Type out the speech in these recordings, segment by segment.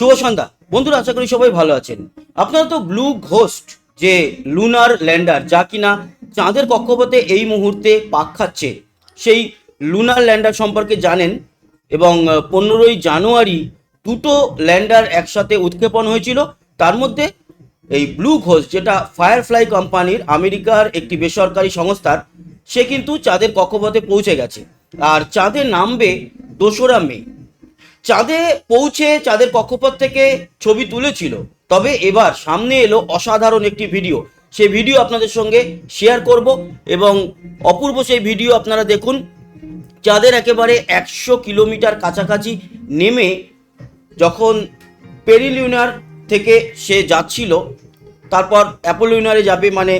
শুভ সন্ধ্যা। বন্ধুরা, আশা করি সবাই ভালো আছেন। আপনারা তো ব্লু ঘোস্ট যে লুনার ল্যান্ডার যা কিনা চাঁদের কক্ষপথে এই মুহূর্তে পাক খাচ্ছে, সেই লুনার ল্যান্ডার সম্পর্কে জানেন এবং পনেরোই জানুয়ারি দুটো ল্যান্ডার একসাথে উৎক্ষেপণ হয়েছিল। তার মধ্যে এই ব্লু ঘোষ যেটা ফায়ারফ্লাই কোম্পানির আমেরিকার একটি বেসরকারি সংস্থার, সে কিন্তু চাঁদের কক্ষপথে পৌঁছে গেছে। আর চাঁদে নামবে দোসরা মে। চাঁদে পৌঁছে চাঁদের কক্ষপথ থেকে ছবি তুলেছিল। তবে এবার সামনে এলো অসাধারণ একটি ভিডিও। সেই ভিডিও আপনাদের সঙ্গে শেয়ার করব এবং অপূর্ব সেই ভিডিও আপনারা দেখুন। চাঁদের একেবারে একশো কিলোমিটার কাছাকাছি নেমে যখন পেরিলিউনার থেকে সে যাচ্ছিল, তারপর অ্যাপোলিউনারে যাবে মানে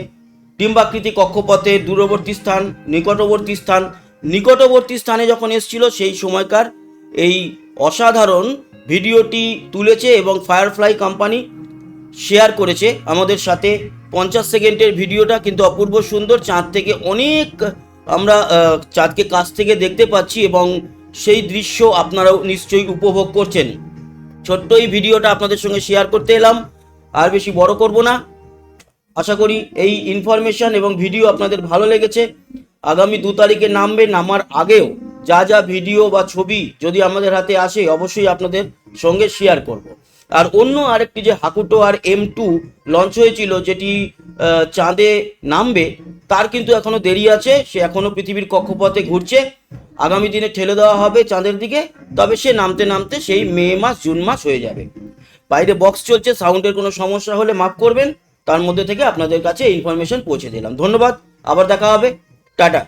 ডিম্বাকৃতি কক্ষপথে দূরবর্তী স্থান, নিকটবর্তী স্থান। নিকটবর্তী স্থানে যখন এসছিল সেই সময়কার এই অসাধারণ ভিডিওটি তুলেছে এবং ফায়ারফ্লাই কোম্পানি শেয়ার করেছে। আমাদের সাথে পঞ্চাশ সেকেন্ডের ভিডিওটা কিন্তু অপূর্ব সুন্দর। চাঁদ থেকে অনেক আমরা চাঁদকে কাছ থেকে দেখতে পাচ্ছি এবং সেই দৃশ্য আপনারাও নিশ্চয়ই উপভোগ করছেন। ছোট্ট এই ভিডিওটা আপনাদের সঙ্গে শেয়ার করতে এলাম। আর বেশি বড় করব না। আশা করি এই ইনফরমেশন এবং ভিডিও আপনাদের ভালো লেগেছে। আগামী দু তারিখে নামবে, নামার আগেও। যা যা ভিডিও বা ছবি যদি আমাদের হাতে আসে, অবশ্যই আপনাদের সঙ্গে শেয়ার করব। আর অন্য আরেকটি যে Hakuto R M two launch হয়েছিল, যেটি চাঁদে নামবে, তার কিন্তু এখনও দেরি আছে। সে এখনও পৃথিবীর কক্ষপথে ঘুরছে। আগামী দিনে ঠেলে দেওয়া হবে চাঁদের দিকে, তবে সে নামতে নামতে সেই মে মাস, জুন মাস হয়ে যাবে। বাইরে বক্স চলছে সাউন্ডের কোনো সমস্যা হলে মাফ করবেন। তার মধ্যে থেকে আপনাদের কাছে ইনফরমেশন পৌঁছে দিলাম। ধন্যবাদ, আবার দেখা হবে। টাটা।